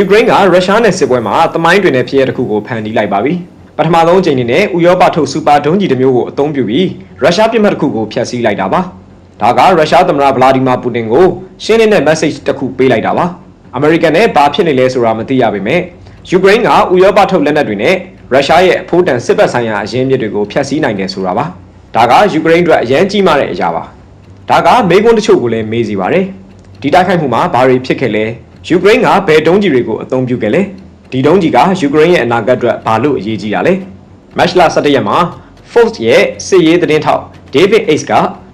ယူကရိန်းကရုရှားနဲ့စစ်ပွဲမှာတမိုင်းတွင်တဲ့ဖြစ်ရပ်တစ်ခုကိုဖန်တီးလိုက်ပါပြီ။ပထမဆုံးအကြိမ်အနေနဲ့ဥရောပထုတ်စူပါဒုံးကျည်တစ်မျိုးကိုအသုံးပြုပြီးရုရှားပြစ်မှတ်တစ်ခုကိုဖျက်ဆီးလိုက်တာပါ။ဒါကရုရှားသမ္မတဗလာဒီမာပူတင်ကိုရှင်းလင်းတဲ့ message တစ်ခုပေးလိုက်တာပါ။အမေရိကန်နဲ့ဘာဖြစ်နေလဲဆိုတာမသိရပေမဲ့ယူကရိန်းကဥရောပထုတ်လက်နက်တွေနဲ့ရုရှားရဲ့အဖိုးတန်စစ်ဘက်ဆိုင်ရာအရင်းမြစ်တွေကိုဖျက်ဆီးနိုင်တယ်ဆိုတာပါ။ဒါကယူကရိန်းအတွက်အရန်ကြီးမားတဲ့အရာပါ။ဒါကမေးခွန်းတချို့ကိုလည်းမေးစီပါတယ်။ဒီတိုက်ခိုက်မှုမှာဘာတွေဖြစ်ခဲ့လဲ။ ယူကရိန်းကဘယ်ဒုံးကျည်တွေကိုအသုံးပြုခဲ့လဲ။ဒီဒုံးကျည်ကယူကရိန်းရဲ့အနာဂတ်အတွက်ဘာလို့အရေးကြီးတာလဲ။မတ်လ17ရက်မှာ Fox ရဲ့စစ်ရေးသတင်းထောက် David Ace က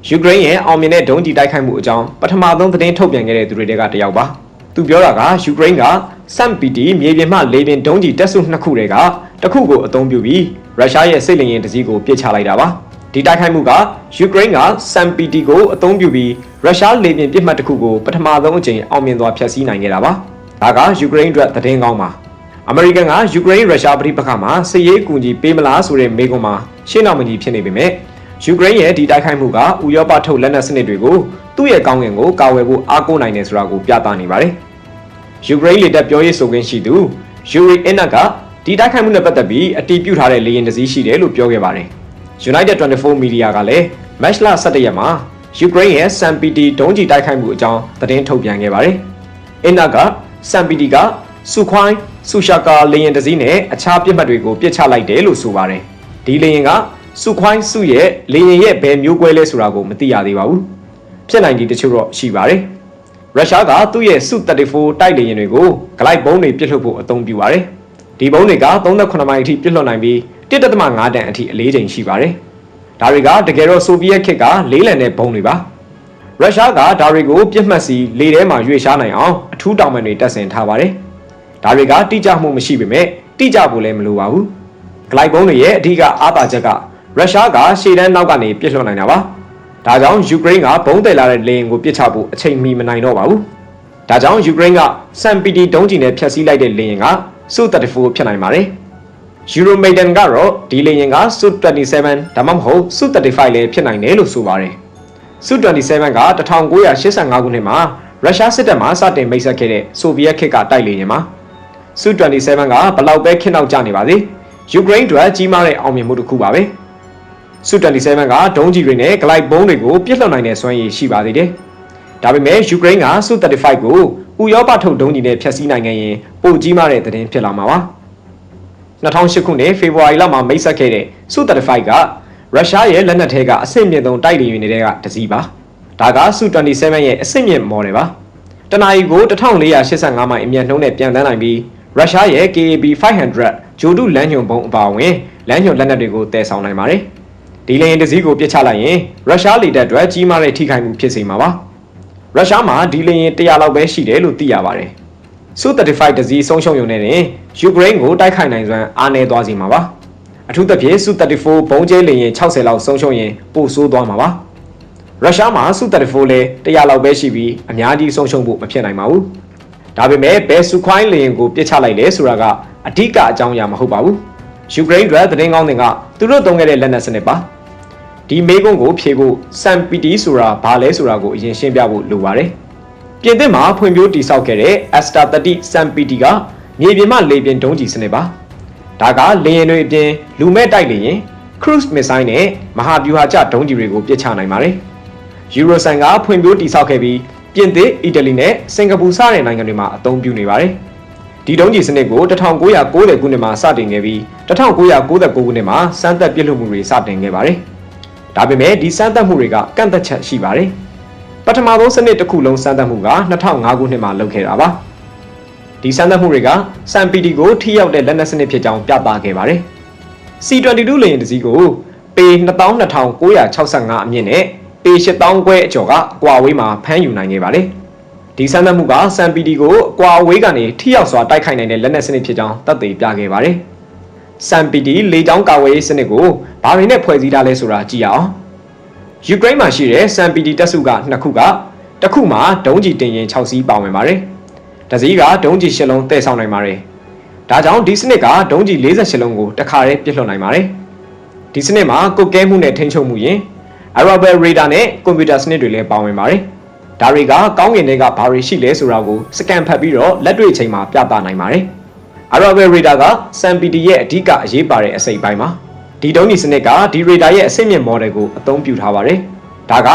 ယူကရိန်းရဲ့အောင်မြင်တဲ့ဒုံးကျည်တိုက်ခိုက်မှုအကြောင်းပထမဆုံးသတင်းထုတ်ပြန်ခဲ့တဲ့သူတွေကတယောက်ပါ။သူပြောတာကယူကရိန်းက SAMPT မြေပြင်မှလေပြင်ဒုံးကျည်တပ်စုနှစ်ခုတွေကတစ်ခုကိုအသုံးပြုပြီးရုရှားရဲ့စစ်လေယာဉ်တစ်စီးကိုပစ်ချလိုက်တာပါ။ ဒီတိုက်ခိုက်မှုကယူကရိန်းက SAMPT ကိုအသုံးပြုပြီးရုရှားလေပြင်ပစ်မှတ်တစ်ခုကိုပထမဆုံးအကြိမ်အောင်မြင်စွာဖျက်ဆီးနိုင်ခဲ့တာပါ။ဒါကယူကရိန်းအတွက်သတင်းကောင်းပါ။အမေရိကန်ကယူကရိန်းရုရှားပြည်ပခါမှာစစ်ရေးအကူအညီပေးမလားဆိုတဲ့မေးခွန်းမှာရှင်းအောင်မကြီးဖြစ်နေပေမဲ့ယူကရိန်းရဲ့ဒီတိုက်ခိုက်မှုကဥရောပထုတ်လက်နက်စနစ်တွေကိုသူ့ရဲ့ကောင်းကင်ကိုကာဝယ်ဖို့အားကိုးနိုင်တယ်ဆိုတာကိုပြသနေပါတယ်။ယူကရိန်းလေတပ်ပြောရေးဆိုခွင့်ရှိသူယူရီအင်နက်ကဒီတိုက်ခိုက်မှုနဲ့ပတ်သက်ပြီးအတည်ပြုထားတဲ့လေယာဉ်တစ်စီးရှိတယ်လို့ပြောခဲ့ပါတယ်။ United 24 Media ကလည်း Match လ17ရက်မှာယူကရိန်းရဲ့ SAMPT ဒုံးကျည်တိုက်ခိုက်မှုအကြောင်းသတင်းထုတ်ပြန်ခဲ့ပါတယ်။အင်နာကစမ်ပီတီကစုခွိုင်းဆူရှာကာလေရင်တစ်စီးနဲ့အခြားပြစ်မှတ်တွေကိုပြစ်ချလိုက်တယ်လို့ဆိုပါတယ်။ဒီလေရင်ကစုခွိုင်းစုရဲ့လေရင်ရဲ့ဘယ်မျိုးကွဲလဲဆိုတာကိုမသိရသေးပါဘူး။ဖြစ်နိုင်ဒီတချို့တော့ရှိပါတယ်။ရုရှားကသူ့ရဲ့စု34တိုက်လေရင်တွေကိုဂလိုက်ဘုံးတွေပြစ်လွှတ်ဖို့အသုံးပြုပါတယ်။ဒီဘုံးတွေက38မိုင်အထိပြစ်လွှတ်နိုင်ပြီး1.5တန်အထိအလေးချိန်ရှိပါတယ်။ဒါတွေကတကယ်တော့ဆိုဗီယက်ခေတ်ကလေးလံတဲ့ဘုံးတွေပါ။ရုရှားကဒါတွေကိုပြစ်မှတ်စီလေထဲမှာရွေ့ရှားနိုင်အောင်အထူးတောင်ပန်တွေတပ်ဆင်ထားပါတယ်။ဒါတွေကတိကျမှုမရှိပေမဲ့တိကျဖို့လည်းမလိုပါဘူး။ဂလိုက်ဘုံတွေရဲ့အဓိကအားသာချက်ကရုရှားကရှေ့တန်းနောက်ကနေပြစ်လွှတ်နိုင်တာပါ။ဒါကြောင့်ယူကရိန်းကဘုံတယ်လာတဲ့လေယာဉ်ကိုပစ်ချဖို့အချိန်မီမနိုင်တော့ပါဘူး။ဒါကြောင့်ယူကရိန်းကစမ်ပီတီဒုံးကျည်နဲ့ဖျက်ဆီးလိုက်တဲ့လေယာဉ်ကစု34ဖြစ်နိုင်ပါတယ်။ Euromaiden ကတော့ဒီလေယာဉ်ကစု27 ဒါမှမဟုတ်စု35 လည်းဖြစ်နိုင်တယ်လို့ဆိုပါတယ်။စု27 က1985ခုနှစ်မှာရုရှားစစ်တပ်မှစတင်မိတ်ဆက်ခဲ့တဲ့ဆိုဗီယက်ခေတ်ကတိုက်လေယာဉ်မှာစု27 ကဘလောက်ပဲခင်းနောက်ကျနေပါစေယူကရိန်းအတွက်ကြီးမားတဲ့အောင်မြင်မှုတစ်ခုပါပဲစု27 ကဒုံးကျည်တွေနဲ့ဂလိုက်ဘုံးတွေကိုပြစ်လွှတ်နိုင်တဲ့စွမ်းရည်ရှိပါသေးတယ်ဒါပေမဲ့ယူကရိန်းကစု35 ကိုဥရောပထုတ်ဒုံးကျည်နဲ့ဖျက်ဆီးနိုင်ခဲ့ရင်ပိုကြီးမားတဲ့သတင်းဖြစ်လာမှာပါ 2008ခုနှစ်ဖေဖော်ဝါရီလမှာမိတ်ဆက်ခဲ့တဲ့စု35 ကရုရှားရဲ့လက်နက်ထဲကအဆင့်မြင့်ဆုံးတိုက်လေယာဉ်တွေကတစ်စီးပါဒါကစု27 ရဲ့အဆင့်မြင့်မော်ဒယ်ပါတနအီကို1485မိုင်အမြတ်နှုန်းနဲ့ပြန်တန်းနိုင်ပြီးရုရှားရဲ့ KAB 500ဂျိုဒုလမ်းညွန်ဘုံအပါအဝင်လမ်းညွန်လက်နက်တွေကိုတည်ဆောင်နိုင်ပါတယ်ဒီလေယာဉ်တစ်စီးကိုပြစ်ချလိုက်ရင်ရုရှားလေတပ်အတွက်ကြီးမားတဲ့ထိခိုက်မှုဖြစ်စေမှာပါရုရှားမှာဒီလေယာဉ်100လောက်ပဲရှိတယ်လို့သိရပါတယ် စု35 တစည်းဆုံးရှုံးရုံနဲ့တင်ယူကရိန်းကိုတိုက်ခိုက်နိုင်စွမ်းအားနည်းသွားစေမှာပါအထူးသဖြင့်စု34 ဘုံကျဲလေယာဉ်60လောက်ဆုံးရှုံးရင်ပိုဆိုးသွားမှာပါရုရှားမှာစု34လဲ100လောက်ပဲရှိပြီးအများကြီးဆုံးရှုံးဖို့မဖြစ်နိုင်ပါဘူးဒါပေမဲ့ဘယ်စုခွိုင်းလေယာဉ်ကိုပြစ်ချလိုက်လဲဆိုတာကအဓိကအကြောင်းအရာမဟုတ်ပါဘူးယူကရိန်းအတွက်သတင်းကောင်းတင်ကသူတို့တုံးခဲ့တဲ့လက်နက်စနစ်ပါဒီမေးခွန်းကိုဖြေဖို့စမ်ပီတီဆိုတာဘာလဲဆိုတာကိုအရင်ရှင်းပြဖို့လိုပါတယ် ပြင်သစ်မှာဖွံ့ဖြိုးတည်ဆောက်ခဲ့တဲ့ Asta 30 SAMPT ကမြေပြင်မှလေပြင်ဒုံးကျည်စနစ်ပါဒါကလေယာဉ်တွေအပြင်လူမဲ့တိုက်လေယာဉ် cruise missile နဲ့မဟာဗျူဟာကျဒုံးကျည်တွေကိုပစ်ချနိုင်ပါတယ်ယူရိုဆန်ကဖွံ့ဖြိုးတည်ဆောက်ခဲ့ပြီးပြင်သစ်အီတလီနဲ့စင်ကာပူစတဲ့နိုင်ငံတွေမှာအသုံးပြုနေပါတယ်ဒီဒုံးကျည်စနစ်ကို1990ခုနှစ်မှာစတင်ခဲ့ပြီး1999ခုနှစ်မှာစမ်းသပ်ပြစ်လွှတ်မှုတွေစတင်ခဲ့ပါတယ်ဒါပေမဲ့ဒီစမ်းသပ်မှုတွေကကန့်သက်ချက်ရှိပါတယ် ပထမဆုံးစနစ်တစ်ခုလုံးစမ်းသပ်မှုက2005ခုနှစ်မှာလုပ်ခဲ့တာပါဒီစမ်းသပ်မှုတွေကစမ်ပီတီကိုထိရောက်တဲ့လက်နက်စနစ်ဖြစ်ကြောင်းပြသခဲ့ပါတယ် C22 လေယာဉ်တစ်စီးကိုပေ22,965အမြင့်နဲ့ပေ8000ခွဲအကျော်ကအကွာဝေးမှာဖမ်းယူနိုင်ခဲ့ပါတယ်ဒီစမ်းသပ်မှုကစမ်ပီတီကိုအကွာအဝေးကနေထိရောက်စွာတိုက်ခိုက်နိုင်တဲ့လက်နက်စနစ်ဖြစ်ကြောင်းသက်သေပြခဲ့ပါတယ်စမ်ပီတီလေကြောင်းကာဝေးစနစ်ကိုဘာတွေနဲ့ဖွဲ့စည်းထားလဲဆိုတာကြည့်အောင် ယူကရိန်းမှာရှိတဲ့စမ်ပီတီတပ်စုကနှစ်ခုကတစ်ခုမှာဒုံးကျည်တင်ရင်6စီးပါဝင်ပါတယ်။တစည်းကဒုံးကျည်10လုံးတည်ဆောင်နိုင်ပါတယ်။ဒါကြောင့်ဒီစနစ်ကဒုံးကျည်48လုံးကိုတစ်ခါတည်းပစ်လွှတ်နိုင်ပါတယ်။ဒီစနစ်မှာကုတ်ကဲမှုနဲ့ထိန်းချုပ်မှုရင် Arable Radar နဲ့ကွန်ပျူတာစနစ်တွေလည်းပါဝင်ပါတယ်။ဒါတွေကကောင်းကင်တွေကဘာတွေရှိလဲဆိုတာကိုစကန်ဖတ်ပြီးတော့လက်တွေ့အချိန်မှာပြသနိုင်ပါတယ်။ Arrival Radar က SAMPD ရဲ့အဓိကအရေးပါတဲ့အစိတ်ပိုင်းပါ။ ဒီဒုံးကြီးစနစ်ကဒီ radar ရဲ့အဆင့်မြင့် model ကိုအသုံးပြုထားပါတယ်။ဒါက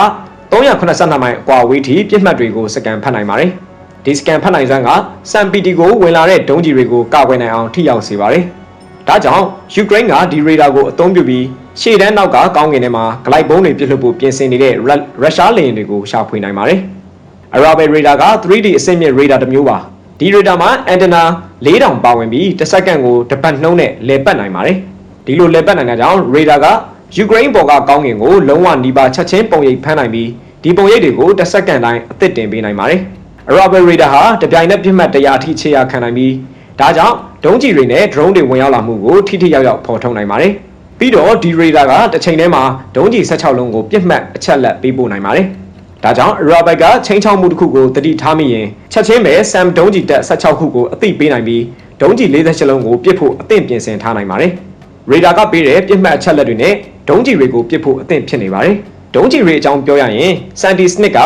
382မိုင်အကွာဝေးထိပြစ်မှတ်တွေကိုစကန်ဖတ်နိုင်ပါတယ်။ဒီစကန်ဖတ်နိုင်စွမ်းက SAMPD ကိုဝင်လာတဲ့ဒုံးကြီးတွေကိုကာကွယ်နိုင်အောင်ထိရောက်စေပါတယ်။ဒါကြောင့်ယူကရိန်းကဒီ radar ကိုအသုံးပြုပြီးရှေ့တန်းနောက်ကကောင်းကင်ထဲမှာဂလိုက်ဘုံးတွေပြစ်လွှတ်ဖို့ပြင်ဆင်နေတဲ့ရုရှားလေယာဉ်တွေကိုရှာဖွေနိုင်ပါတယ်။ Arrival radar က 3D အဆင့်မြင့် radar တစ်မျိုးပါ။ဒီ radar မှာ antenna 4000ပါဝင်ပြီးတစ်စက္ကန့်ကိုတစ်ပတ်နှုန်းနဲ့လဲပတ်နိုင်ပါတယ်။ ဒီလိုလဲပတ်နိုင်တာကြောင့် radar ကယူကရိန်းပေါ်ကကောင်းကင်ကိုလုံးဝနီးပါးချက်ချင်းပုံရိပ်ဖမ်းနိုင်ပြီးဒီပုံရိပ်တွေကိုတစ်စက္ကန့်တိုင်းအသစ်တင်ပေးနိုင်ပါတယ်။ Arrival radar ဟာတပြိုင်နက်ပြစ်မှတ်100အထိခြေရာခံနိုင်ပြီးဒါကြောင့်ဒုံးကျည်တွေနဲ့ drone တွေဝင်ရောက်လာမှုကိုထိထိရောက်ရောက်ဖော်ထုတ်နိုင်ပါတယ်။ပြီးတော့ဒီ radar ကတစ်ချိန်တည်းမှာဒုံးကျည်16လုံးကိုပြစ်မှတ်အချက်လက်ပေးပို့နိုင်ပါတယ်။ဒါကြောင့် Robert ကချင်းချောင်းမှုတစ်ခုကိုတတိထားမိရင်ချက်ချင်းပဲ Sam ဒုံးကျည်တက်16ခုကိုအသိပေးနိုင်ပြီးဒုံးကျည်48လုံးကိုပြစ်ဖို့အသင့်ပြင်ဆင်ထားနိုင်ပါတယ်။ radar ကပေးတဲ့ပြစ်မှတ်အချက်လက်တွေနဲ့ဒုံးကျည်တွေကိုပြစ်ဖို့အသင့်ဖြစ်နေပါတယ်။ဒုံးကျည်တွေအကြောင်းပြောရရင် Sandy Snick က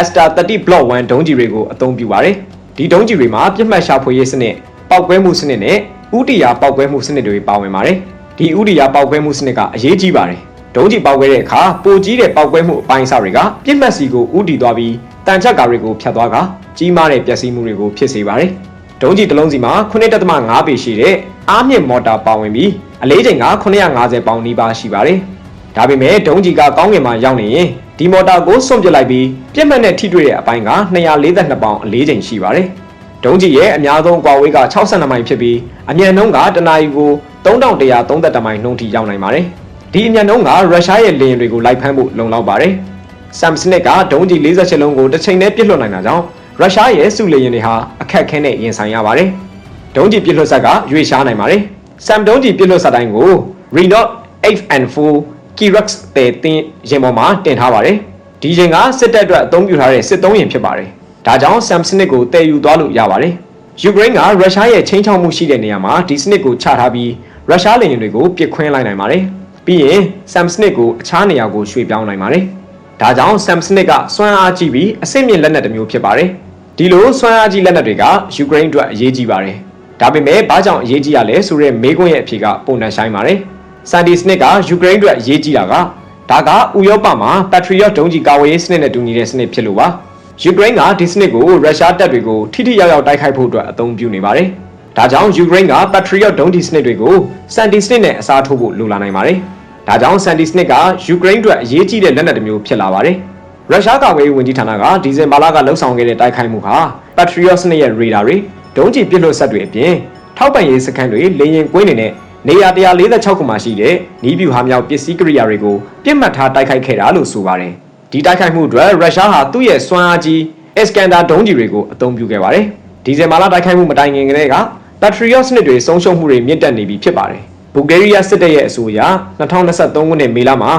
Asta 30 Block 1ဒုံးကျည်တွေကိုအသုံးပြုပါတယ်။ဒီဒုံးကျည်တွေမှာပြစ်မှတ်ရှာဖွေရေးစနစ်ပောက်ကွဲမှုစနစ်နဲ့ဥတီယာပောက်ကွဲမှုစနစ်တွေပါဝင်ပါတယ်။ဒီဥတီယာပောက်ကွဲမှုစနစ်ကအရေးကြီးပါတယ်။ဒုံးကျည်ပောက်ကွဲတဲ့အခါပိုကြီးတဲ့ပောက်ကွဲမှုအပိုင်းအစတွေကပြစ်မှတ်စီကိုဥတီသွားပြီးတန်ချက်ကာတွေကိုဖျက်သွားကကြီးမားတဲ့ပျက်စီးမှုတွေကိုဖြစ်စေပါတယ်။ဒုံးကျည်တစ်လုံးစီမှာ9.5ပေရှိတဲ့အားမြင့်မော်တာပါဝင်ပြီး အလေးချိန်က950ပေါင်နီးပါးရှိပါတယ်။ဒါပေမဲ့ဒုံးကျည်ကကောင်းကင်မှာရောက်နေရင်ဒီမော်တာကိုစွန့်ပစ်လိုက်ပြီးပြစ်မှတ်နဲ့ထိတွေ့တဲ့အပိုင်းက242ပေါင်အလေးချိန်ရှိပါတယ်။ဒုံးကျည်ရဲ့အများဆုံးကွာဝေးက62မိုင်ဖြစ်ပြီးအမြန်နှုန်းကတနာရီကို3130မိုင်နှုန်းထိရောက်နိုင်ပါတယ်။ဒီအမြန်နှုန်းကရုရှားရဲ့လေယာဉ်တွေကိုလိုက်ဖမ်းဖို့လုံလောက်ပါတယ်။ Samsung ကဒုံးကျည်48လုံးကိုတစ်ချိန်နဲ့ပစ်လွှတ်နိုင်တာကြောင့်ရုရှားရဲ့စုလေယာဉ်တွေဟာအခက်အခဲနဲ့ရင်ဆိုင်ရပါတယ်။ဒုံးကျည်ပစ်လွှတ်ဆက်ကရွေ့ရှားနိုင်ပါတယ်။ Sam ဒုံးကျည်ပစ်လွှတ်ဆက်တိုင်းကို Renault 8N4 Kirax တဲ့တင်ရင်ပေါ်မှာတင်ထားပါတယ်။ဒီရင်ကစစ်တပ်အတွက်အသုံးပြုထားတဲ့စစ်သုံးရင်ဖြစ်ပါတယ်။ဒါကြောင့် Samsung ကိုတည်ယူသွားလို့ရပါတယ်။ယူကရိန်းကရုရှားရဲ့ချင်းချောက်မှုရှိတဲ့နေရာမှာဒီစနစ်ကိုချထားပြီးရုရှားလေယာဉ်တွေကိုပစ်ခွင်းလိုက်နိုင်ပါတယ်။ပြီးရင် Samsung ကိုအခြားနေရာကိုရွှေ့ပြောင်းနိုင်ပါတယ်။ဒါကြောင့် Samsung ကစွမ်းအားကြီးပြီးအဆင့်မြင့်လက်နက်တစ်မျိုးဖြစ်ပါတယ်။ဒီလိုစွမ်းအားကြီးလက်နက်တွေကယူကရိန်းအတွက်အရေးကြီးပါတယ်။ ဒါပေမဲ့ဘာကြောင့်အရေးကြီးရလဲဆိုတဲ့မေးခွန်းရဲ့အဖြေကပုံနှံဆိုင်ပါတယ်။ Sandy Snick ကယူကရိန်းအတွက်အရေးကြီးတာကဒါကဥရောပမှာ Patriot ဒုံးကျည်ကာဝေးရေးစနစ်နဲ့တူညီတဲ့စနစ်ဖြစ်လို့ပါယူကရိန်းကဒီစနစ်ကိုရုရှားတပ်တွေကိုထိထိရောက်ရောက်တိုက်ခိုက်ဖို့အတွက်အသုံးပြုနေပါတယ်ဒါကြောင့်ယူကရိန်းက Patriot ဒုံးကျည်စနစ်တွေကို Sandy စနစ်နဲ့အစားထိုးဖို့လိုလာနိုင်ပါတယ်ဒါကြောင့် Sandy စနစ်ကယူကရိန်းအတွက်အရေးကြီးတဲ့လက်နက်တစ်မျိုးဖြစ်လာပါတယ်ရုရှားကာကွယ်ရေးဝန်ကြီးဌာနကဒီဇင်ဘာလကလှုပ်ဆောင်ခဲ့တဲ့တိုက်ခိုက်မှုဟာ Patriot စနစ်ရဲ့ radar တွေ ဒုံးကျည်ပစ်လွှတ်ဆက်တွေအပြင်ထောက်ပံ့ရေးစခန်းတွေလေရင်ကွင်းတွေနဲ့နေရာ146ခုမှရှိတဲ့နီးဗျူဟာမြောက်ပစ္စည်းကိရိယာတွေကိုပြစ်မှတ်ထားတိုက်ခိုက်ခဲ့တာလို့ဆိုပါတယ်။ဒီတိုက်ခိုက်မှုအတွက်ရုရှားဟာသူ့ရဲ့စွမ်းအားကြီး Iskander ဒုံးကျည်တွေကိုအသုံးပြုခဲ့ပါတယ်။ဒီဇင်ဘာလတိုက်ခိုက်မှုမတိုင်ခင်ကတည်းက Patriot စနစ်တွေဆုံးရှုံးမှုတွေမြင့်တက်နေပြီဖြစ်ပါတယ်။ဘူဂေးရီးယားစစ်တပ်ရဲ့အဆိုအရ2023ခုနှစ်မေလမှာ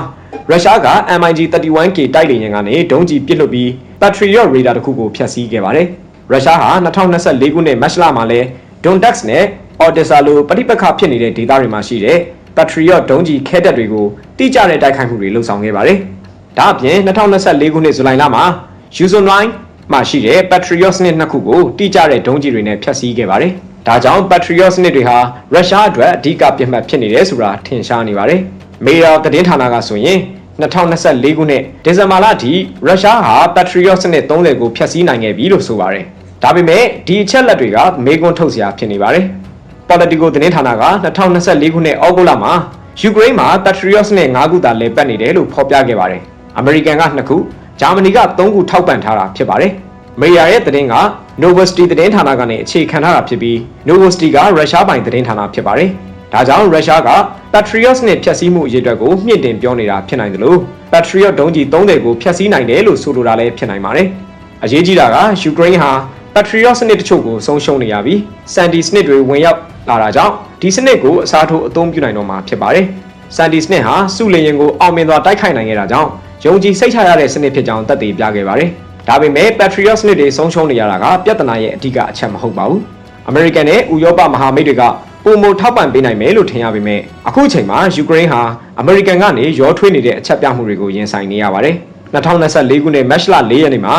ရုရှားက MiG-31K တိုက်လေယာဉ်ကနေဒုံးကျည်ပစ်လွှတ်ပြီး Patriot radar တစ်ခုကိုဖျက်ဆီးခဲ့ပါတယ်။ ရုရှားဟာ2024ခုနှစ်မတ်လမှာလဲ Donetsk နဲ့ Odessa လိုပဋိပက္ခဖြစ်နေတဲ့ဒေသတွေမှာရှိတဲ့ Patriot ဒုံးကျည်ခဲတပ်တွေကိုတိကျတဲ့တိုက်ခိုက်မှုတွေလှုံ့ဆော်ခဲ့ပါတယ်။ဒါအပြင်2024ခုနှစ်ဇူလိုင်လမှာ Yuzhno မှာရှိတဲ့ Patriot စနစ်နှစ်ခုကိုတိကျတဲ့ဒုံးကျည်တွေနဲ့ဖျက်ဆီးခဲ့ပါတယ်။ဒါကြောင့် Patriot စနစ်တွေဟာရုရှားအတွက်အဓိကပြစ်မှတ်ဖြစ်နေတယ်ဆိုတာထင်ရှားနေပါတယ်။ Mirror သတင်းဌာနကဆိုရင် 2024ခုနှစ်ဒီဇင်ဘာလအထိရုရှားဟာ Patriot စနစ်30ကိုဖျက်ဆီးနိုင်ခဲ့ပြီလို့ဆိုပါတယ်။ဒါပေမဲ့ဒီအချက်လက်တွေကမေးခွန်းထုတ်စရာဖြစ်နေပါတယ်။ Politico သတင်းဌာနက2024ခုနှစ်ဩဂုတ်လမှာယူကရိန်းမှာ Patriot နဲ့5ခုသာလည်ပတ်နေတယ်လို့ဖော်ပြခဲ့ပါတယ်။ American က2ခု၊ဂျာမနီက3ခုထောက်ပံ့ထားတာဖြစ်ပါတယ်။ Media ရဲ့သတင်းက Novosti သတင်းဌာနကနေအခြေခံထားတာဖြစ်ပြီး Novosti ကရုရှားပိုင်သတင်းဌာနဖြစ်ပါတယ်။ ဒါကြောင့်ရုရှားက Patriot နဲ့ဖျက်ဆီးမှုအရေးအတွက်ကိုမြင့်တင်ပြောနေတာဖြစ်နိုင်တယ်လို့ Patriot ဒုံးကျည်30ကိုဖျက်ဆီးနိုင်တယ်လို့ဆိုလိုတာလည်းဖြစ်နိုင်ပါတယ်။အရေးကြီးတာကယူကရိန်းဟာ Patriot စနစ်တချို့ကိုဆုံးရှုံးနေရပြီး Sandy စနစ်တွေဝင်ရောက်လာတာကြောင့်ဒီစနစ်ကိုအစားထိုးအသုံးပြုနိုင်တော့မှာဖြစ်ပါတယ်။ Sandy စနစ်ဟာစုလင်ရင်ကိုအောင်မြင်စွာတိုက်ခိုက်နိုင်ခဲ့တာကြောင့်ယုံကြည်စိတ်ချရတဲ့စနစ်ဖြစ်ကြောင်းသက်သေပြခဲ့ပါတယ်။ဒါပေမဲ့ Patriot စနစ်တွေဆုံးရှုံးနေရတာကပြဿနာရဲ့အဓိကအချက်မဟုတ်ပါဘူး။ American နဲ့ဥရောပမဟာမိတ်တွေက ပုံမထောက်ပံ့ပေးနိုင်မယ်လို့ထင်ရပေမဲ့အခုချိန်မှာယူကရိန်းဟာ American ကနေရောထွေးနေတဲ့အချက်ပြမှုတွေကိုရင်ဆိုင်နေရပါတယ်။2024ခုနှစ်မတ်လ4ရက်နေ့မှာ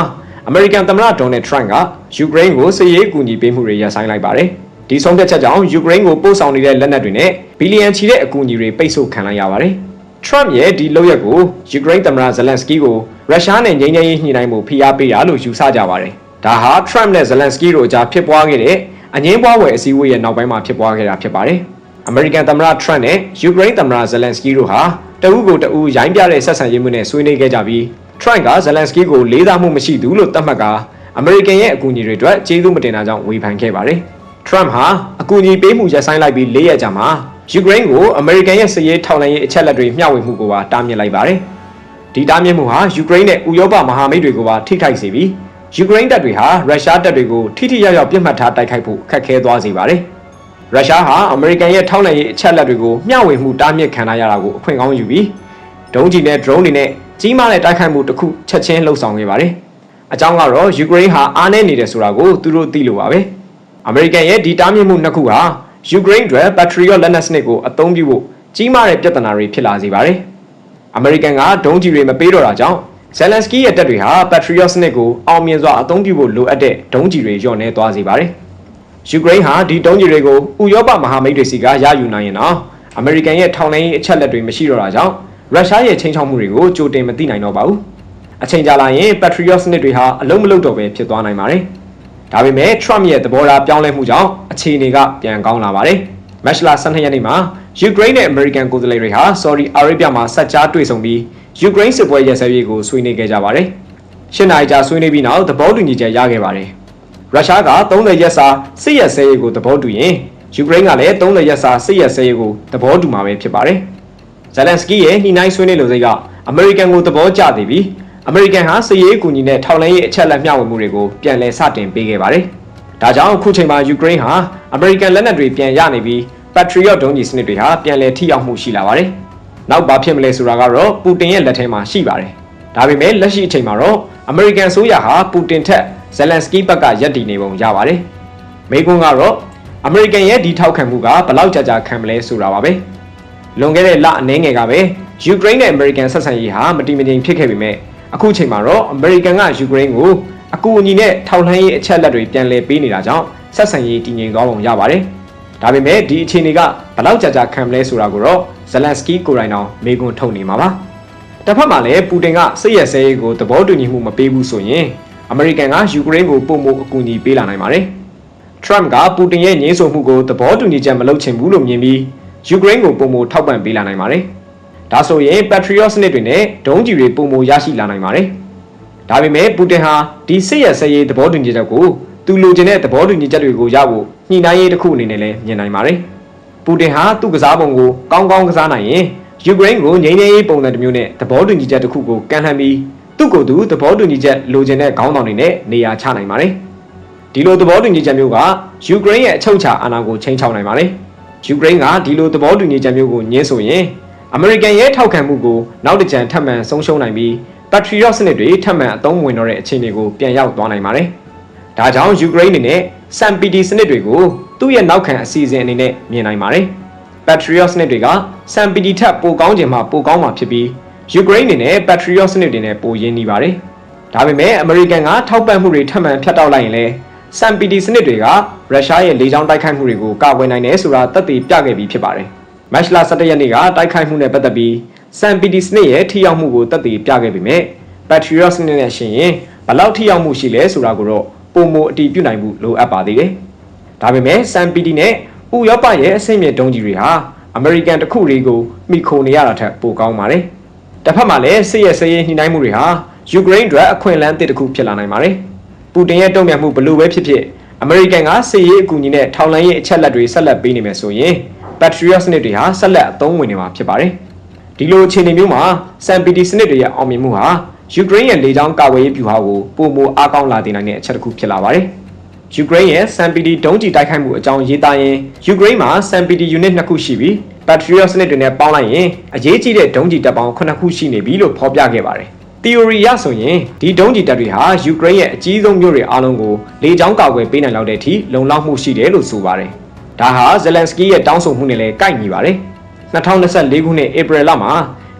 အမေရိကန်သမ္မတဒေါ်နယ်ထရန့်ကယူကရိန်းကိုစစ်ရေးအကူအညီပေးမှုတွေရပ်ဆိုင်းလိုက်ပါတယ်။ဒီဆုံးဖြတ်ချက်ကြောင့်ယူကရိန်းကိုပို့ဆောင်နေတဲ့လက်နက်တွေနဲ့ဘီလီယံချီတဲ့အကူအညီတွေပိတ်ဆို့ခံလိုက်ရပါတယ်။ Trump ရဲ့ဒီလုပ်ရက်ကိုယူကရိန်းသမ္မတဇလန်စကီကိုရုရှားနဲ့ငြိမ်းချမ်းရေးညှိနှိုင်းမှုဖိအားပေးတာလို့ယူဆကြပါတယ်။ဒါဟာ Trump နဲ့ဇလန်စကီတို့အကြားဖြစ်ပွားခဲ့တဲ့ အငင်းပွားဝယ်အစည်းအဝေးရဲ့နောက်ပိုင်းမှာဖြစ်ပွားခဲ့တာဖြစ်ပါတယ်။အမေရိကန်သမ္မတထရန့်နဲ့ယူကရိန်းသမ္မတဇလန်စကီတို့ဟာတဦးကိုတဦးရိုင်းပြတဲ့ဆက်ဆံရေးမှုနဲ့ဆွေးနွေးခဲ့ကြပြီးထရန့်ကဇလန်စကီကိုလေးစားမှုမရှိသူလို့သတ်မှတ်ကအမေရိကန်ရဲ့အကူအညီတွေအတွက်ကျေးဇူးမတင်တာကြောင့်ဝေဖန်ခဲ့ပါတယ်။ထရန့်ဟာအကူအညီပေးမှုရပ်ဆိုင်းလိုက်ပြီး၄ရက်ကြာမှာယူကရိန်းကိုအမေရိကန်ရဲ့စစ်ရေးထောက်လှမ်းရေးအချက်အလက်တွေမျှဝေမှုကိုပါတားမြစ်လိုက်ပါတယ်။ဒီတားမြစ်မှုဟာယူကရိန်းနဲ့ဥရောပမဟာမိတ်တွေကိုပါထိခိုက်စေပြီး ယူကရိန်းတပ်တွေဟာရုရှားတပ်တွေကိုထိထိရောက်ရောက်ပြစ်မှတ်ထားတိုက်ခိုက်ဖို့ခက်ခဲသွားစေပါတယ်။ရုရှားဟာအမေရိကန်ရဲ့ထောက်လှမ်းရေးအချက်အလက်တွေကိုမျှဝေမှုတားမြစ်ခံရတာကိုအခွင့်ကောင်းယူပြီးဒုံးကျည်နဲ့ drone တွေနဲ့ကြီးမားတဲ့တိုက်ခိုက်မှုတစ်ခုချက်ချင်းလှုပ်ဆောင်ခဲ့ပါတယ်။အကြောင်းကတော့ယူကရိန်းဟာအားနည်းနေတယ်ဆိုတာကိုသူတို့သိလို့ပါပဲ။အမေရိကန်ရဲ့ဒီတားမြစ်မှုနှစ်ခုဟာယူကရိန်းအတွက် Patriot လက်နက်စနစ်ကိုအသုံးပြုဖို့ကြီးမားတဲ့ပြဿနာတွေဖြစ်လာစေပါတယ်။အမေရိကန်ကဒုံးကျည်တွေမပေးတော့တာကြောင့် ဇယ်လန်စကီရဲ့တပ်တွေဟာ Patriot စနစ်ကိုအောင်မြင်စွာအသုံးပြုဖို့လိုအပ်တဲ့ဒုံးကျည်တွေလျော့နေသွားစေပါတယ်။ယူကရိန်းဟာဒီဒုံးကျည်တွေကိုဥရောပမဟာမိတ်တွေစီကရယူနိုင်ရင်တော့အမေရိကန်ရဲ့ထောင်လှမ်းရေးအချက်လက်တွေမရှိတော့တာကြောင့်ရုရှားရဲ့ချိန်ချောက်မှုတွေကိုကြိုတင်မသိနိုင်တော့ပါဘူး။အချိန်ကြာလာရင် Patriot စနစ်တွေဟာအလုံးမလုံးတော့ပဲဖြစ်သွားနိုင်ပါတယ်။ဒါပေမဲ့ Trump ရဲ့သဘောထားပြောင်းလဲမှုကြောင့်အခြေအနေကပြန်ကောင်းလာပါတယ်။မတ်လ12ရက်နေ့မှာယူကရိန်းနဲ့အမေရိကန်ကိုယ်စားလှယ်တွေဟာ Saudi Arabia မှာဆက်ကြားတွေ့ဆုံပြီး ယူကရိန်းစစ်ပွဲရပ်စဲရေးကိုဆွေးနွေးခဲ့ကြပါတယ်။ရှင်းနိုင်ကြာဆွေးနွေးပြီးနောက်သဘောတူညီချက်ရခဲ့ပါတယ်။ရုရှားက30ရက်စာစစ်ရပ်စဲရေးကိုသဘောတူရင်ယူကရိန်းကလည်း30ရက်စာစစ်ရပ်စဲရေးကိုသဘောတူမှာပဲဖြစ်ပါတယ်။ဇယ်လန်စကီရဲ့ညှိနှိုင်းဆွေးနွေးလိုစိတ်ကအမေရိကန်ကိုသဘောကျသေးပြီးအမေရိကန်ဟာစစ်ရေးအကူအညီနဲ့ထောက်လှမ်းရေးအချက်အလက်မျှဝေမှုတွေကိုပြန်လည်စတင်ပေးခဲ့ပါတယ်။ဒါကြောင့်အခုချိန်မှာယူကရိန်းဟာအမေရိကန်လက်နက်တွေပြန်ရနေပြီး Patriot ဒုံးကျည်စနစ်တွေဟာပြန်လည်ထိရောက်မှုရှိလာပါတယ်။ နောက်ဘာဖြစ်မလဲဆိုတာကတော့ပူတင်ရဲ့လက်ထဲမှာရှိပါတယ်။ဒါပေမဲ့လက်ရှိအချိန်မှာတော့အမေရိကန်ဆိုရဟာပူတင်ထက်ဇယ်လန်စကီဘက်ကရပ်တည်နေပုံရပါတယ်။မိကွန်းကတော့အမေရိကန်ရဲ့ဒီထောက်ခံမှုကဘလောက်ကြာကြာခံမလဲဆိုတာပါပဲ။လွန်ခဲ့တဲ့လအနည်းငယ်ကပဲယူကရိန်းနဲ့အမေရိကန်ဆက်ဆံရေးဟာမတည်မငြိမ်ဖြစ်ခဲ့ပေမဲ့အခုချိန်မှာတော့အမေရိကန်ကယူကရိန်းကိုအကူအညီနဲ့ထောက်လှမ်းရေးအချက်လက်တွေပြန်လည်ပေးနေတာကြောင့်ဆက်ဆံရေးတည်ငြိမ်သွားပုံရပါတယ်။ဒါပေမဲ့ဒီအခြေအနေကဘလောက်ကြာကြာခံမလဲဆိုတာကိုတော့ဇလန်စကီကိုရိုင်နောင်မေကွန်းထုတ်နေမှာပါ။တစ်ဖက်မှာလည်းပူတင်ကစစ်ရဲစဲရေးကိုသဘောတူညီမှုမပေးဘူးဆိုရင်အမေရိကန်ကယူကရိန်းကိုပုံမှုအကူအညီပေးလာနိုင်ပါတယ်။ Trump ကပူတင်ရဲ့ညှင်းဆိုမှုကိုသဘောတူညီချက်မလုပ်ချင်ဘူးလို့မြင်ပြီးယူကရိန်းကိုပုံမှုထောက်ပံ့ပေးလာနိုင်ပါတယ်။ဒါဆိုရင် Patriot စနစ်တွေနဲ့ဒုံးကျည်တွေပုံမှုရရှိလာနိုင်ပါတယ်။ဒါပေမဲ့ပူတင်ဟာဒီစစ်ရဲစဲရေးသဘောတူညီချက်ကိုသူလိုချင်တဲ့သဘောတူညီချက်တွေကိုရဖို့ညှိနှိုင်းရေးတစ်ခုအနေနဲ့လည်းမြင်နိုင်ပါတယ်။ ပူတင်ဟာသူ့ကစားပုံကိုကောင်းကောင်းကစားနိုင်ရင်ယူကရိန်းကိုငြိမ်းချမ်းရေးပုံစံတစ်မျိုးနဲ့သဘောတူညီချက်တစ်ခုကိုကန်လှန်ပြီးသူ့ကိုယ်သူသဘောတူညီချက်လိုချင်တဲ့ခေါင်းဆောင်တွေနဲ့နေရာချနိုင်ပါတယ်။ဒီလိုသဘောတူညီချက်မျိုးကယူကရိန်းရဲ့အချုပ်အခြာအာဏာကိုချိန်ချောက်နိုင်ပါတယ်။ယူကရိန်းကဒီလိုသဘောတူညီချက်မျိုးကိုညှင်းဆိုရင်အမေရိကန်ရဲ့ထောက်ခံမှုကိုနောက်တစ်ကြံထပ်မံဆုံးရှုံးနိုင်ပြီး Patriot စနစ်တွေထပ်မံအသုံးဝင်တော့တဲ့အခြေအနေကိုပြန်ရောက်သွားနိုင်ပါတယ်။ဒါကြောင့်ယူကရိန်းအနေနဲ့ SAMPD စနစ်တွေကိုသူ့ရဲ့နောက်ခံအစီအစဉ်အနေနဲ့မြင်နိုင်ပါတယ်။ Patriot စနစ်တွေက SAMPD ထက်ပိုကောင်းခြင်းမှပိုကောင်းမှာဖြစ်ပြီးယူကရိန်းအနေနဲ့ Patriot စနစ်တွေနဲ့ပိုရင်းနှီးပါတယ်။ဒါပေမဲ့အမေရိကန်ကထောက်ပံ့မှုတွေထပ်မံဖြတ်တောက်လိုက်ရင်လည်း SAMPD စနစ်တွေကရုရှားရဲ့လေကြောင်းတိုက်ခိုက်မှုတွေကိုကာကွယ်နိုင်တယ်ဆိုတာသက်သေပြခဲ့ပြီးဖြစ်ပါတယ်။မတ်လ17ရက်နေ့ကတိုက်ခိုက်မှုနဲ့ပတ်သက်ပြီး SAMPD စနစ်ရဲ့ထိရောက်မှုကိုသက်သေပြခဲ့ပေမဲ့ Patriot စနစ်နဲ့ရှင်ရင်ဘယ်လောက်ထိရောက်မှုရှိလဲဆိုတာကိုတော့ ပုံမအတီးပြုနိုင်မှုလိုအပ်ပါသေးတယ်။ဒါပေမဲ့ SAMPD နဲ့ဥရောပရဲ့အဆင့်မြင့်ဒုံးကြီးတွေဟာအမေရိကန်တခုတွေကိုမိခိုနေရတာထက်ပိုကောင်းပါတယ်။တစ်ဖက်မှာလည်းစစ်ရဲစရေးညှိနှိုင်းမှုတွေဟာယူကရိန်းအတွက်အခွင့်အလမ်းတစ်ခုဖြစ်လာနိုင်ပါတယ်။ပူတင်ရဲ့တုံ့ပြန်မှုဘလို့ပဲဖြစ်ဖြစ်အမေရိကန်ကစစ်ရေးအကူအညီနဲ့ထောက်လှမ်းရေးအချက်လက်တွေဆက်လက်ပေးနေမယ်ဆိုရင် Patriot စနစ်တွေဟာဆက်လက်အသုံးဝင်နေမှာဖြစ်ပါတယ်။ဒီလိုအခြေအနေမျိုးမှာ SAMPD စနစ်တွေရဲ့အောင်မြင်မှုဟာ ယူကရိန်းရဲ့လေကြောင်းကာကွယ်ရေးဗျူဟာကိုပုံမအားကောင်းလာတင်နိုင်တဲ့အချက်တစ်ခုဖြစ်လာပါတယ်။ယူကရိန်းရဲ့ SAMPD ဒုံးကျည်တိုက်ခိုက်မှုအကြောင်းရေးသားရင်ယူကရိန်းမှာ SAMPD unit နှစ်ခုရှိပြီး Patriot စနစ်တွေနဲ့ပေါင်းလိုက်ရင်အရေးကြီးတဲ့ဒုံးကျည်တပ်ပေါင်း9ခုရှိနေပြီလို့ဖော်ပြခဲ့ပါတယ်။ theory ရဆိုရင်ဒီဒုံးကျည်တပ်တွေဟာယူကရိန်းရဲ့အကြီးဆုံးမြို့တွေအားလုံးကိုလေကြောင်းကာကွယ်ပေးနိုင်လောက်တဲ့အထိလုံလောက်မှုရှိတယ်လို့ဆိုပါတယ်။ဒါဟာဇယ်လန်စကီရဲ့တောင်းဆိုမှုနဲ့လည်းကိုက်ညီပါတယ်။2024ခုနှစ်ဧပြီလမှာ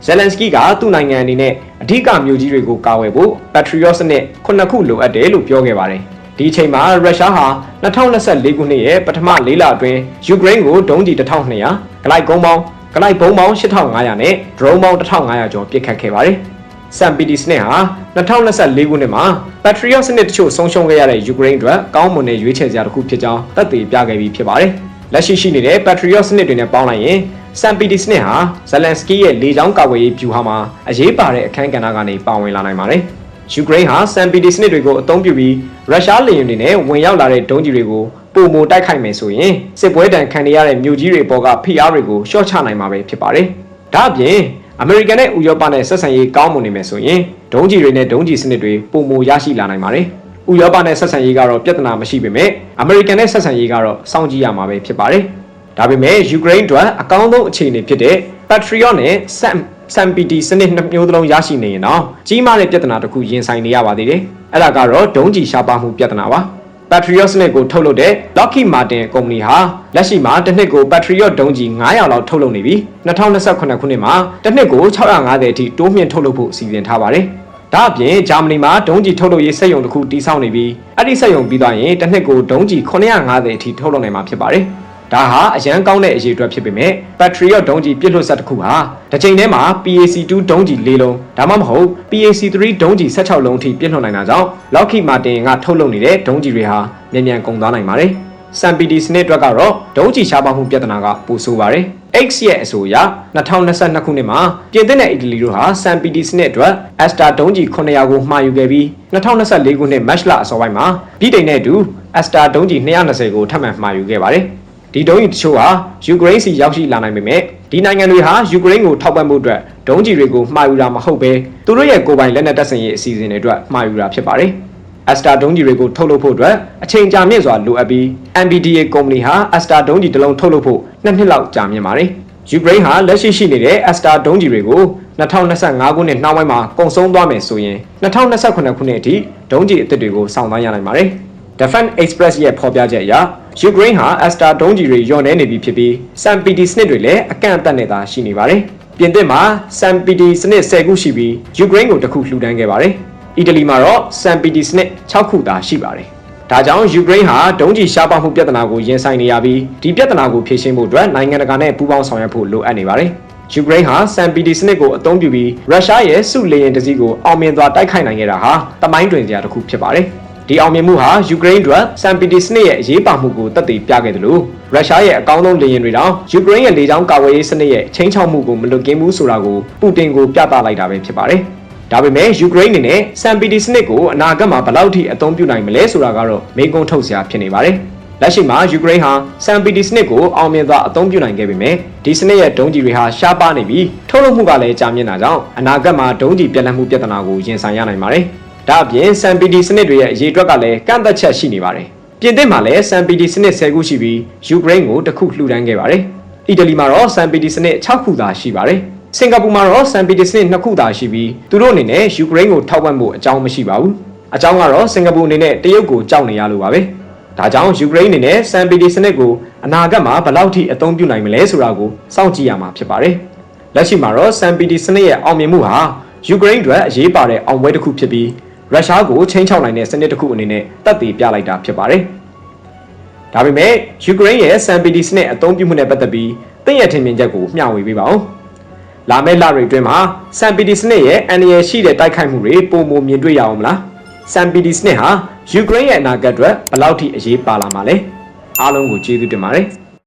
ဇယ်လန်စကီကသူ့နိုင်ငံအနေနဲ့အအဓိကမြို့ကြီးတွေကိုကာဝယ်ဖို့ Patriot စနစ်ခုနှစ်ခုလိုအပ်တယ်လို့ပြောခဲ့ပါတယ်။ဒီအချိန်မှာရုရှားဟာ2024ခုနှစ်ရဲ့ပထမ၄လအတွင်းယူကရိန်းကိုဒုံးကျည်1200ဂလိုက်ကုန်းပေါင်းဂလိုက်ဘုံပေါင်း8500နဲ့ drone ပေါင်း1500ကျော်ပစ်ခတ်ခဲ့ပါတယ်။ Sam PD စနစ်ဟာ2024ခုနှစ်မှာ Patriot စနစ်တချို့ဆုံးရှုံးခဲ့ရတဲ့ယူကရိန်းအတွက်ကောင်းမွန်တဲ့ရွေးချယ်စရာတစ်ခုဖြစ်ကြောင်းသက်သေပြခဲ့ပြီးဖြစ်ပါတယ်။လက်ရှိရှိနေတဲ့ Patriot စနစ်တွေနဲ့ပေါင်းလိုက်ရင် Sam PD စနစ်ဟာ Zelensky ရဲ့လေကြောင်းကာကွယ်ရေးဗျူဟာမှာအရေးပါတဲ့အခန်းကဏ္ဍကနေပါဝင်လာနိုင်ပါတယ်။ယူကရိန်းဟာ Sam PD စနစ်တွေကိုအသုံးပြုပြီးရုရှားလေယာဉ်တွေနဲ့ဝင်ရောက်လာတဲ့ဒုံးကျည်တွေကိုပုံမတိုက်ခိုက်မယ်ဆိုရင်စစ်ပွဲတံခံနေရတဲ့မြို့ကြီးတွေပေါ်ကဖိအားတွေကိုရှော့ချနိုင်မှာပဲဖြစ်ပါတယ်။ဒါ့အပြင်အမေရိကန်နဲ့ဥရောပနဲ့ဆက်ဆံရေးကောင်းမွန်နေမယ်ဆိုရင်ဒုံးကျည်တွေနဲ့ဒုံးကျည်စနစ်တွေပုံမရရှိလာနိုင်ပါတယ်။ဥရောပနဲ့ဆက်ဆံရေးကတော့ပြဿနာမရှိပေမဲ့အမေရိကန်နဲ့ဆက်ဆံရေးကတော့စောင့်ကြည့်ရမှာပဲဖြစ်ပါတယ်။ ဒါပေမဲ့ယူကရိန်းအတွက်အကောင်းဆုံးအခြေအနေဖြစ်တဲ့ Patriot နဲ့ SAM SAMPD စနစ်နှစ်မျိုးသလုံးရရှိနေရင်တော့ကြီးမားတဲ့ပြဿနာတစ်ခုရင်ဆိုင်နေရပါသေးတယ်။အဲ့ဒါကတော့ဒုံးကျည်ရှားပါမှုပြဿနာပါ။ Patriot စနစ်ကိုထုတ်လုပ်တဲ့ Lockheed Martin ကုမ္ပဏီဟာလက်ရှိမှာတစ်နှစ်ကို Patriot ဒုံးကျည်900လောက်ထုတ်လုပ်နေပြီး2028ခုနှစ်မှာတစ်နှစ်ကို650အထိတိုးမြင့်ထုတ်လုပ်ဖို့စီစဉ်ထားပါတယ်။ဒါအပြင်ဂျာမနီမှာဒုံးကျည်ထုတ်လုပ်ရေးစက်ရုံတစ်ခုတည်ဆောက်နေပြီးအဲ့ဒီစက်ရုံပြီးသွားရင်တစ်နှစ်ကိုဒုံးကျည်950အထိထုတ်လုပ်နိုင်မှာဖြစ်ပါတယ်။ ဒါဟာအရန်ကောင်းတဲ့အရေးအတွက်ဖြစ်ပေမဲ့ Patriot ဒုံးကျည်ပြစ်လွတ်ဆက်တစ်ခုဟာတစ်ချိန်တည်းမှာ PAC2 ဒုံးကျည်၄လုံးဒါမှမဟုတ် PAC3 ဒုံးကျည်16လုံးအထိပြစ်လွတ်နိုင်တာကြောင့် Lockheed Martin ကထုတ်လုပ်နေတဲ့ဒုံးကျည်တွေဟာမြန်မြန်ကုန်သွားနိုင်ပါတယ်။ SAMPD စနစ်အတွက်ကတော့ဒုံးကျည်ရှားပါမှုပြဿနာကပိုဆိုးပါတယ်။ X ရဲ့အဆိုအရ2022ခုနှစ်မှာပြင်သစ်နဲ့အီတလီတို့ဟာ SAMPD စနစ်အတွက် Astra ဒုံးကျည်900ကိုမှာယူခဲ့ပြီး2024ခုနှစ်မတ်လအစောပိုင်းမှာပြည်တိုင်နဲ့အတူ Astra ဒုံးကျည်220ကိုထပ်မံမှာယူခဲ့ပါတယ်။ ဒီဒုံးကြီးတချို့ဟာယူကရိန်းစီရောက်ရှိလာနိုင်ပေမဲ့ဒီနိုင်ငံတွေဟာယူကရိန်းကိုထောက်ပံ့မှုအတွက်ဒုံးကြီးတွေကိုမှာယူတာမဟုတ်ဘဲသူတို့ရဲ့ကိုယ်ပိုင်လက်နက်တပ်ဆင်ရေးအစီအစဉ်တွေအတွက်မှာယူတာဖြစ်ပါတယ်။ Astra ဒုံးကြီးတွေကိုထုတ်လုပ်ဖို့အတွက်အချိန်ကြာမြင့်စွာလိုအပ်ပြီး MBDA ကုမ္ပဏီဟာ Astra ဒုံးကြီးတစ်လုံးထုတ်လုပ်ဖို့နှစ်နှစ်လောက်ကြာမြင့်ပါတယ်။ယူကရိန်းဟာလက်ရှိရှိနေတဲ့ Astra ဒုံးကြီးတွေကို2025ခုနှစ်နှောင်းပိုင်းမှာကုန်ဆုံးသွားမယ်ဆိုရင်2028ခုနှစ်အထိဒုံးကြီးအသစ်တွေကိုစောင့်သွားရနိုင်ပါတယ်။ Defense Express ရဲ့ဖော်ပြချက်အရ ယူကရိန်းဟာ Astra ဒုံးကျည်တွေညှော်နှဲနေပြီဖြစ်ပြီး SAMPD စနစ်တွေလည်းအကန့်အသတ်နဲ့သာရှိနေပါတယ်။ပြင်သစ်မှာ SAMPD စနစ်10ခုရှိပြီးယူကရိန်းကိုတစ်ခုလှူဒန်းခဲ့ပါတယ်။အီတလီမှာတော့ SAMPD စနစ်6ခုသာရှိပါတယ်။ဒါကြောင့်ယူကရိန်းဟာဒုံးကျည်ရှားပါမှုပြဿနာကိုရင်ဆိုင်နေရပြီးဒီပြဿနာကိုဖြေရှင်းဖို့အတွက်နိုင်ငံတကာနဲ့ပူးပေါင်းဆောင်ရွက်ဖို့လိုအပ်နေပါတယ်။ယူကရိန်းဟာ SAMPD စနစ်ကိုအသုံးပြုပြီးရုရှားရဲ့စုလေယာဉ်တစည်းကိုအောင်မြင်စွာတိုက်ခိုက်နိုင်ခဲ့တာဟာတမိုင်းတွင်စရာတစ်ခုဖြစ်ပါတယ်။ ဒီအောင်မြင်မှုဟာယူကရိန်းအတွက်စမ်ပီတီစနစ်ရဲ့အရေးပါမှုကိုတက်တည်ပြခဲ့တယ်လို့ရုရှားရဲ့အကောင်းဆုံးလေယာဉ်တွေတောင်ယူကရိန်းရဲ့လေကြောင်းကာကွယ်ရေးစနစ်ရဲ့ချင်းချောက်မှုကိုမလွတ်ကင်းဘူးဆိုတာကိုပူတင်ကိုပြသလိုက်တာပဲဖြစ်ပါတယ်။ဒါပေမဲ့ယူကရိန်းအနေနဲ့စမ်ပီတီစနစ်ကိုအနာဂတ်မှာဘယ်လောက်ထိအသုံးပြုနိုင်မလဲဆိုတာကတော့မေးခွန်းထုတ်စရာဖြစ်နေပါတယ်။လက်ရှိမှာယူကရိန်းဟာစမ်ပီတီစနစ်ကိုအောင်မြင်စွာအသုံးပြုနိုင်ခဲ့ပေမဲ့ဒီစနစ်ရဲ့ဒုံးကျည်တွေဟာရှားပါနေပြီးထုတ်လုပ်မှုကလည်းကြာမြင့်တာကြောင့်အနာဂတ်မှာဒုံးကျည်ပြတ်လတ်မှုပြဿနာကိုရင်ဆိုင်ရနိုင်ပါတယ်။ ဒါအပြင် SAMPD စနစ်တွေရဲ့အရေးအတွက်ကလည်းကန့်သက်ချက်ရှိနေပါတယ်။ပြင်သစ်မှာလည်း SAMPD စနစ်10ခုရှိပြီးယူကရိန်းကိုတစ်ခုလှူဒန်းခဲ့ပါတယ်။အီတလီမှာတော့ SAMPD စနစ်6ခုသာရှိပါတယ်။စင်ကာပူမှာတော့ SAMPD စနစ်2ခုသာရှိပြီးသူတို့အနေနဲ့ယူကရိန်းကိုထောက်ပံ့ဖို့အကြောင်းမရှိပါဘူး။အကြောင်းကတော့စင်ကာပူအနေနဲ့တရုတ်ကိုကြောက်နေရလို့ပါပဲ။ဒါကြောင့်ယူကရိန်းအနေနဲ့ SAMPD စနစ်ကိုအနာဂတ်မှာဘယ်လောက်ထိအသုံးပြုနိုင်မလဲဆိုတာကိုစောင့်ကြည့်ရမှာဖြစ်ပါတယ်။လက်ရှိမှာတော့ SAMPD စနစ်ရဲ့အောင်မြင်မှုဟာယူကရိန်းအတွက်အရေးပါတဲ့အောင်ပွဲတစ်ခုဖြစ်ပြီး ရုရှားကိုချိန်ချောက်နိုင်တဲ့စနစ်တစ်ခုအနေနဲ့တပ်တည်ပြလိုက်တာဖြစ်ပါတယ်။ဒါပေမဲ့ယူကရိန်းရဲ့ SAMPD စနစ်အသုံးပြုမှုနဲ့ပတ်သက်ပြီးတင့်ရထင်မြင်ချက်ကိုမျှဝေပေးပါဦး။လာမယ့်လတွေအတွင်းမှာ SAMPD စနစ်ရဲ့အန္တရာယ်ရှိတဲ့တိုက်ခိုက်မှုတွေပုံမမြင်တွေ့ရအောင်မလား။ SAMPD စနစ်ဟာယူကရိန်းရဲ့အနာဂတ်အတွက်ဘယ်လောက်ထိအရေးပါလာမှာလဲ။အားလုံးကိုကျေးဇူးတင်ပါတယ်။